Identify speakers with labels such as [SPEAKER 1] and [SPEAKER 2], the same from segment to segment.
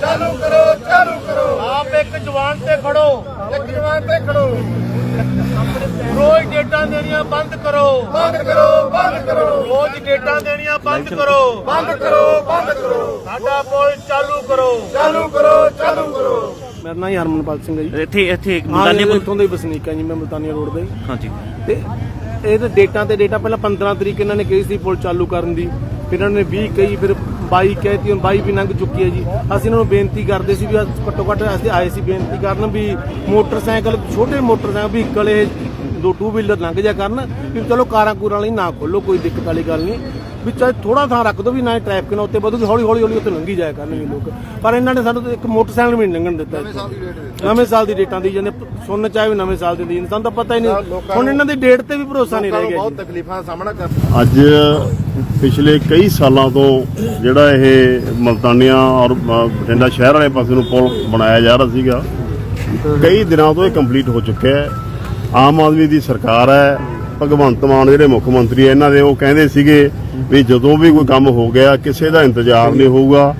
[SPEAKER 1] ਚਾਲੂ ਕਰੋ ਚਾਲੂ ਕਰੋ।
[SPEAKER 2] ਆਪ ਇੱਕ ਜਵਾਨ ਤੇ ਖੜੋ।
[SPEAKER 1] ਇੱਕ ਜਵਾਨ ਤੇ ਖੜੋ।
[SPEAKER 2] ਰੋਜ਼ ਡੇਟਾਂ ਦੇਣੀਆਂ ਬੰਦ ਕਰੋ।
[SPEAKER 1] ਬੰਦ ਕਰੋ ਬੰਦ ਕਰੋ।
[SPEAKER 2] ਰੋਜ਼ ਡੇਟਾਂ ਦੇਣੀਆਂ ਬੰਦ ਕਰੋ।
[SPEAKER 1] ਬੰਦ ਕਰੋ ਬੰਦ ਕਰੋ।
[SPEAKER 2] ਸਾਡਾ ਪੁਲ ਚਾਲੂ ਕਰੋ।
[SPEAKER 1] ਚਾਲੂ ਕਰੋ ਚਾਲੂ ਕਰੋ।
[SPEAKER 3] ਮੇਰਾ ਨਾਮ ਹਰਮਨਪਾਲ ਸਿੰਘ ਹੈ ਜੀ।
[SPEAKER 4] ਇੱਥੇ ਇੱਥੇ ਮੁਲਤਾਨੀ
[SPEAKER 3] ਜੀ ਇੱਥੋਂ ਦਾ ਵਸਨੀਕ ਹਾਂ ਜੀ ਮੈਂ ਮੁਲਤਾਨੀਆ ਰੋਡ ਦਾ ਹੀ।
[SPEAKER 4] ਹਾਂਜੀ।
[SPEAKER 3] ਤੇ ਇਹ ਤਾਂ ਡੇਟਾਂ ਤੇ ਡੇਟਾ ਪਹਿਲਾਂ 15 ਤਰੀਕ ਇਹਨਾਂ ਨੇ ਕਹੀ ਸੀ ਪੁਲ ਚਾਲੂ ਕਰਨ ਦੀ। ਫਿਰ ਇਹਨਾਂ ਨੇ 20 ਕਹੀ ਫਿਰ 22 ਕਹਿਤੀ ਹੁਣ 22 ਵੀ ਲੰਘ ਚੁੱਕੀ ਹੈ ਜੀ। ਅਸੀਂ ਇਹਨਾਂ ਨੂੰ ਬੇਨਤੀ ਕਰਦੇ ਸੀ ਵੀ ਅੱਜ ਘੱਟੋ ਘੱਟ ਅਸੀਂ ਆਏ ਸੀ ਬੇਨਤੀ ਕਰਨ ਵੀ ਮੋਟਰਸਾਈਕਲ ਛੋਟੇ ਮੋਟਰਸਾਈਕਲ ਵਹੀਕਲ ਇਹ ਦੋ ਟੂ ਵੀਲਰ ਲੰਘ ਜਾ ਕਰਨ ਵੀ ਚਲੋ ਕਾਰਾਂ ਕੂਰਾਂ ਲਈ ਨਾ ਖੋਲੋ ਕੋਈ ਦਿੱਕਤ ਵਾਲੀ ਗੱਲ ਨਹੀਂ। ਵੀ ਚਾਹੇ ਥੋੜਾ ਥਾਂ ਰੱਖ ਦੋ ਵੀ ਨਾ ਟ੍ਰੈਫਿਕ ਨਾ ਉੱਤੇ ਵਧੂਗੀ ਹੌਲੀ ਹੌਲੀ ਹੌਲੀ ਉੱਤੇ ਲੰਘੀ ਜਾਇਆ ਕਰਨਗੇ ਲੋਕ। ਪਰ ਇਹਨਾਂ ਨੇ ਸਾਨੂੰ ਇੱਕ ਮੋਟਰਸਾਈਕਲ ਵੀ ਲੰਘਣ ਦਿੱਤਾ। ਨਵੇਂ ਸਾਲ ਦੀ ਡੇਟਾਂ ਦੀ ਜਾਂਦੇ ਸੁਣਨ ਚਾਹੇ ਵੀ ਨਵੇਂ ਸਾਲ ਦੀ ਦੀ ਸਾਨੂੰ ਤਾਂ ਪਤਾ ਹੀ ਨਹੀਂ। ਹੁਣ ਇਹਨਾਂ ਦੀ ਡੇਟ ਤੇ ਵੀ ਭਰੋਸਾ ਨਹੀਂ ਰਹਿ ਗਿਆ
[SPEAKER 1] ਬਹੁਤ ਤਕਲੀਫਾਂ ਦਾ ਸਾਹਮਣਾ ਕਰ
[SPEAKER 5] ਅੱਜ ਪਿਛਲੇ ਕਈ ਸਾਲਾਂ ਤੋਂ ਜਿਹੜਾ ਇਹ ਮਲਤਾਨੀਆਂ ਔਰ ਬਠਿੰਡਾ ਸ਼ਹਿਰ ਵਾਲੇ ਪਾਸੇ ਨੂੰ ਪੁਲ ਬਣਾਇਆ ਜਾ ਰਿਹਾ ਸੀਗਾ। ਕਈ ਦਿਨਾਂ ਤੋਂ ਇਹ ਕੰਪਲੀਟ ਹੋ ਚੁੱਕਿਆ ਹੈ। ਆਮ ਆਦਮੀ ਦੀ ਸਰਕਾਰ ਹੈ, ਭਗਵੰਤ ਮਾਨ ਜਿਹੜੇ ਮੁੱਖ ਮੰਤਰੀ ਹੈ, ਇਹਨਾਂ ਦੇ ਉਹ ਕਹਿੰਦੇ ਸੀਗੇ ਵੀ ਜਦੋਂ ਵੀ ਕੋਈ ਕੰਮ ਹੋ ਗਿਆ, ਕਿਸੇ ਦਾ ਇੰਤਜ਼ਾਰ ਨਹੀਂ ਹੋਊਗਾ।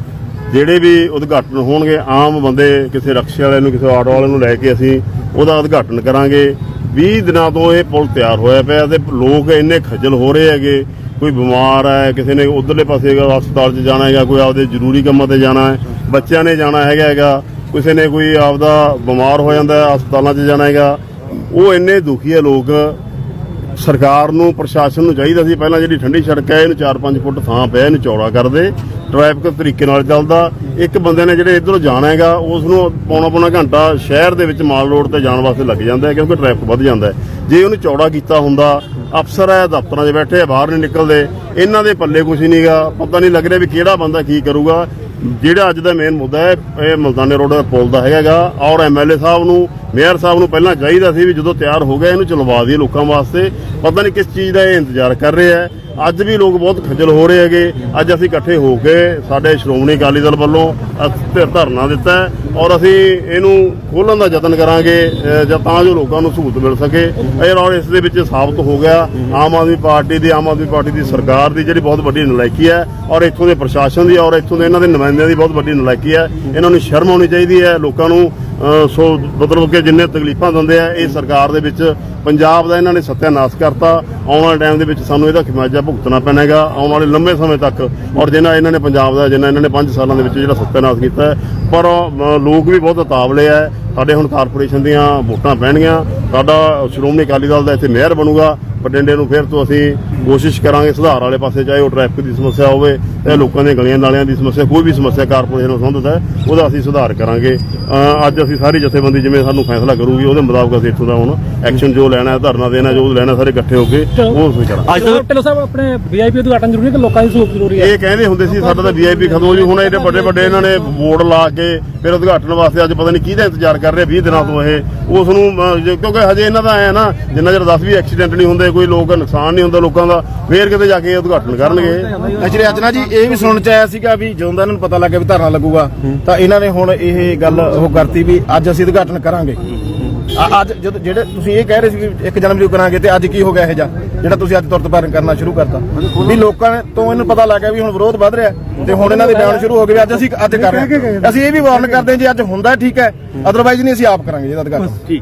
[SPEAKER 5] ਜਿਹੜੇ ਵੀ ਉਦਘਾਟਨ ਹੋਣਗੇ, ਆਮ ਬੰਦੇ ਕਿਸੇ ਰਕਸ਼ੇ ਵਾਲੇ ਨੂੰ, ਕਿਸੇ ਆਟੋ ਵਾਲੇ ਨੂੰ ਲੈ ਕੇ ਅਸੀਂ ਉਹਦਾ ਉਦਘਾਟਨ ਕਰਾਂਗੇ। 20 ਦਿਨਾਂ ਤੋਂ ਇਹ ਪੁਲ ਤਿਆਰ ਹੋਇਆ ਪਿਆ ਤੇ ਲੋਕ ਇੰਨੇ ਖੱਜਲ ਹੋ ਰਹੇ ਹੈਗੇ। ਕੋਈ ਬਿਮਾਰ ਹੈ, ਕਿਸੇ ਨੇ ਉਧਰਲੇ ਪਾਸੇ ਹਸਪਤਾਲ 'ਚ ਜਾਣਾ ਹੈਗਾ, ਕੋਈ ਆਪਦੇ ਜ਼ਰੂਰੀ ਕੰਮਾਂ ਤੇ ਜਾਣਾ ਹੈ, ਬੱਚਿਆਂ ਨੇ ਜਾਣਾ ਹੈਗਾ ਹੈਗਾ, ਕਿਸੇ ਨੇ ਕੋਈ ਆਪਦਾ ਬਿਮਾਰ ਹੋ ਜਾਂਦਾ ਹੈ, ਹਸਪਤਾਲਾਂ 'ਚ ਜਾਣਾ ਹੈਗਾ, ਉਹ ਇੰਨੇ ਦੁਖੀ ਹੈ ਲੋਕ। ਸਰਕਾਰ ਨੂੰ, ਪ੍ਰਸ਼ਾਸਨ ਨੂੰ ਚਾਹੀਦਾ ਸੀ, ਪਹਿਲਾਂ ਜਿਹੜੀ ਠੰਡੀ ਸੜਕ ਹੈ, ਇਹਨੂੰ 4-5 ਫੁੱਟ ਥਾਂ ਪਿਆ ਇਹਨੂੰ ਚੌੜਾ ਕਰ ਦੇ ਟ੍ਰੈਫਿਕ ਤਰੀਕੇ ਨਾਲ ਚੱਲਦਾ। ਇੱਕ ਬੰਦੇ ਨੇ ਜਿਹੜੇ ਇਧਰੋਂ ਜਾਣਾ ਹੈਗਾ ਉਸ ਨੂੰ ਪੌਣਾ ਪੌਣਾ ਘੰਟਾ ਸ਼ਹਿਰ ਦੇ ਵਿੱਚ ਮਾਲ ਰੋਡ ਤੇ ਜਾਣ ਵਾਸਤੇ ਲੱਗ ਜਾਂਦਾ ਹੈ, ਕਿਉਂਕਿ ਟ੍ਰੈਫਿਕ ਵੱਧ ਜਾਂਦਾ ਹੈ। ਜੇ ਉਹਨੂੰ ਚੌੜਾ ਕੀਤਾ ਹੁੰਦਾ, ਅਫਸਰ ਹੈ, ਦਫ਼ਤਰਾਂ 'ਚ ਬੈਠੇ ਆ ਬਾਹਰ ਨਹੀਂ ਨਿਕਲਦੇ, ਇਹਨਾਂ ਦੇ ਪੱਲੇ ਕੁਝ ਨਹੀਂਗਾ ਪਤਾ ਨਹੀਂ ਲੱਗ ਰਿਹਾ ਵੀ ਕਿਹੜਾ ਬੰਦਾ ਕੀ ਕਰੂਗਾ। ਜਿਹੜਾ ਅੱਜ ਦਾ ਮੇਨ ਮੁੱਦਾ ਹੈ, ਇਹ ਮਲਤਾਨੇ ਰੋਡ ਦਾ ਪੁਲ ਦਾ ਹੈਗਾਗਾ ਔਰ ਐਮਐਲਏ ਸਾਹਿਬ ਨੂੰ ਮੇਅਰ ਸਾਹਿਬ ਨੂੰ ਪਹਿਲਾਂ ਚਾਹੀਦਾ ਸੀ ਵੀ ਜਦੋਂ ਤਿਆਰ ਹੋ ਗਿਆ, ਇਹਨੂੰ ਚਲਵਾ ਦਈਏ ਲੋਕਾਂ ਵਾਸਤੇ। ਪਤਾ ਨਹੀਂ ਕਿਸ ਚੀਜ਼ ਦਾ ਇਹ ਇੰਤਜ਼ਾਰ ਕਰ ਰਿਹਾ ਹੈ। ਅੱਜ ਵੀ ਲੋਕ ਬਹੁਤ ਖੱਜਲ ਹੋ ਰਹੇ ਹੈਗੇ। ਅੱਜ ਅਸੀਂ ਇਕੱਠੇ ਹੋ ਕੇ ਸਾਡੇ ਸ਼੍ਰੋਮਣੀ ਅਕਾਲੀ ਦਲ ਵੱਲੋਂ ਅਸ- ਧਰਨਾ ਦਿੱਤਾ ਔਰ ਅਸੀਂ ਇਹਨੂੰ ਖੋਲਣ ਦਾ ਯਤਨ ਕਰਾਂਗੇ ਤਾਂ ਜੋ ਲੋਕਾਂ ਨੂੰ ਸਹੂਲਤ ਮਿਲ ਸਕੇ। ਇਹ ਔਰ ਇਸ ਦੇ ਵਿੱਚ ਸਾਬਤ ਹੋ ਗਿਆ ਆਮ ਆਦਮੀ ਪਾਰਟੀ ਦੀ, ਆਮ ਆਦਮੀ ਪਾਰਟੀ ਦੀ ਸਰਕਾਰ ਦੀ ਜਿਹੜੀ ਬਹੁਤ ਵੱਡੀ ਨਲਾਇਕੀ ਹੈ ਔਰ ਇੱਥੋਂ ਦੇ ਪ੍ਰਸ਼ਾਸਨ ਦੀ ਔਰ ਇੱਥੋਂ ਦੇ ਇਹਨਾਂ ਦੇ ਨੁਮਾਇੰਦਿਆਂ ਦੀ ਬਹੁਤ ਵੱਡੀ ਨਲਾਇਕੀ ਹੈ। ਇਹਨਾਂ ਨੂੰ ਸ਼ਰਮ ਆਉਣੀ ਚਾਹੀਦੀ ਹੈ ਲੋਕਾਂ ਨੂੰ। ਸੋ ਮਤਲਬ ਕਿ ਜਿੰਨੇ ਤਕਲੀਫਾਂ ਦਿੰਦੇ ਆ, ਇਹ ਸਰਕਾਰ ਦੇ ਵਿੱਚ, ਪੰਜਾਬ ਦਾ ਇਹਨਾਂ ਨੇ ਸੱਤਿਆਨਾਸ਼ ਕਰਤਾ। ਆਉਣ ਵਾਲੇ ਟਾਈਮ ਦੇ ਵਿੱਚ ਸਾਨੂੰ ਇਹਦਾ ਖਿਮਾਜਾ ਭੁਗਤਣਾ ਪੈਣਾ ਹੈਗਾ ਆਉਣ ਵਾਲੇ ਲੰਮੇ ਸਮੇਂ ਤੱਕ, ਔਰ ਜਿੰਨਾ ਇਹਨਾਂ ਨੇ ਪੰਜਾਬ ਦਾ, ਜਿੰਨਾ ਇਹਨਾਂ ਨੇ 5 ਸਾਲਾਂ ਦੇ ਵਿੱਚ ਜਿਹੜਾ ਸੱਤਿਆਨਾਸ਼ ਕੀਤਾ ਪਰ ਲੋਕ ਵੀ ਬਹੁਤ ਤਾਵਲੇ ਆ। ਸਾਡੇ ਹੁਣ ਕਾਰਪੋਰੇਸ਼ਨ ਦੀਆਂ ਵੋਟਾਂ ਪੈਣਗੀਆਂ। ਸਾਡਾ ਸ਼੍ਰੋਮਣੀ ਅਕਾਲੀ ਦਲ ਦਾ ਇੱਥੇ ਮੇਅਰ ਬਣੂਗਾ। ਬਠਿੰਡੇ ਨੂੰ ਫਿਰ ਤੋਂ ਅਸੀਂ ਕੋਸ਼ਿਸ਼ ਕਰਾਂਗੇ ਸੁਧਾਰ ਵਾਲੇ ਪਾਸੇ ਚਾਹੇ ਉਹ ਟ੍ਰੈਫਿਕ ਦੀ ਸਮੱਸਿਆ ਹੋਵੇ ਤੇ ਲੋਕਾਂ ਦੀਆਂ ਗਲੀਆਂ ਨਾਲਿਆਂ ਦੀ ਸਮੱਸਿਆ ਕੋਈ ਵੀ ਸਮੱਸਿਆ ਕਾਰਪੋਰੇਸ਼ਨ ਨਾਲ ਸੰਬੰਧਿਤ ਹੈ ਉਹਦਾ ਅਸੀਂ ਸੁਧਾਰ ਕਰਾਂਗੇ। ਅੱਜ ਅਸੀਂ ਸਾਰੀ ਜਥੇਬੰਦੀ ਜਿਵੇਂ ਸਾਨੂੰ ਫੈਸਲਾ ਕਰੂਗੀ ਉਹਦੇ ਮੁਤਾਬਕ ਅਸੀਂ ਇੱਥੋਂ ਦਾ ਹੁਣ ਐਕਸ਼ਨ ਜੋ ਲੈਣਾ ਹੈ ਧਰਨਾ ਦੇਣਾ ਜੋ ਲੈਣਾ ਸਾਰੇ ਇਕੱਠੇ ਹੋ ਕੇ ਉਹ ਅਸੀਂ ਕਰਾਂਗੇ।
[SPEAKER 4] ਅੱਜ ਤੱਕ
[SPEAKER 6] ਢਿੱਲੋਂ ਸਾਹਿਬ ਆਪਣੇ ਵੀਆਈਪੀ ਉਦਘਾਟਨ ਜ਼ਰੂਰੀ ਹੈ ਕਿ ਲੋਕਾਂ ਦੀ ਸਹੂਲਤ ਜ਼ਰੂਰੀ ਹੈ?
[SPEAKER 5] ਇਹ ਕਹਿੰਦੇ ਹੁੰਦੇ ਸੀ ਸਾਡਾ ਤਾਂ ਵੀਆਈਪੀ ਖਤਮ ਹੋ ਜੂ ਹੁਣ ਇਹਦੇ ਵੱਡੇ ਵੱਡੇ ਇਹਨਾਂ ਨੇ ਬੋਰਡ ਲਾ ਕੇ ਫਿਰ ਉਦਘਾਟਨ ਵਾਸਤੇ ਅੱਜ ਪਤਾ ਨਹੀਂ ਕਿਹਦਾ ਇੰਤਜ਼ਾਰ ਕਰ ਰਹੇ 20 ਦਿਨਾਂ ਤੋਂ ਇਹ। ਉਸ ਨੂੰ ਕਿਉਂਕਿ ਹਜੇ ਇਹਨਾਂ ਦਾ ਐ ਨਾ ਜਿੰਨਾ ਚਿਰ 10 ਵੀ ਐਕਸੀਡੈਂਟ ਨਹੀਂ ਹੁੰਦੇ ਕੋਈ ਲੋਕ ਨੁਕਸਾਨ ਨਹੀਂ ਹੁੰਦਾ ਲੋਕਾਂ ਦਾ ਫੇਰ ਕਿਤੇ ਜਾ ਕੇ ਉਦਘਾਟਨ ਕਰਨਗੇ।
[SPEAKER 1] ਐਕਚੁਅਲੀ ਅੱਜ ਨਾ ਜੀ ਇਹ ਵੀ ਸੁਣਨ ਚ ਆਇਆ ਸੀਗਾ ਵੀ ਜਦੋਂ ਦਾ ਇਹਨਾਂ ਨੂੰ ਪਤਾ ਲੱਗਿਆ ਵੀ ਧਰਨਾ ਲੱਗੂਗਾ। ਤਾਂ ਇਹਨਾਂ ਨੇ ਹੁਣ ਇਹ ਗੱਲ ਉਹ ਕਰਤੀ ਵੀ ਅੱਜ ਅਸੀਂ ਉਦਘਾਟਨ ਕਰਾਂਗੇ। ਅੱਜ ਜਦ ਜਿਹੜੇ ਤੁਸੀਂ ਇਹ ਕਹਿ ਰਹੇ ਸੀ ਵੀ 1 ਜਨਵਰੀ ਨੂੰ ਕਰਾਂਗੇ ਤੇ ਅੱਜ ਕੀ ਹੋ ਗਿਆ ਇਹ ਜਾ ਜਿਹੜਾ ਤੁਸੀਂ ਅੱਜ ਤੁਰਤ ਭਾਰਨ ਕਰਨਾ ਸ਼ੁਰੂ ਕਰਤਾ। ਵੀ ਲੋਕਾਂ ਨੇ ਤੋਂ ਇਹਨੂੰ ਪਤਾ ਲੱਗ ਗਿਆ ਵੀ ਹੁਣ ਵਿਰੋਧ ਵੱਧ ਰਿਹਾ ਤੇ ਹੁਣ ਇਹਨਾਂ ਦੇ ਬਿਆਨ ਸ਼ੁਰੂ ਹੋ ਗਏ ਵੀ ਅੱਜ ਅਸੀਂ ਅੱਜ ਕਰ ਰਹੇ ਅਸੀਂ ਇਹ ਵੀ ਵਾਰਨ ਕਰਦੇ ਹਾਂ ਜੇ ਅੱਜ ਹੁੰਦਾ ਠੀਕ ਹੈ ਅਦਰਵਾਈਜ਼ ਨਹੀਂ ਅਸੀਂ ਆਪ ਕਰਾਂਗੇ ਇਹਦਾ ਉਦਘਾਟਨ।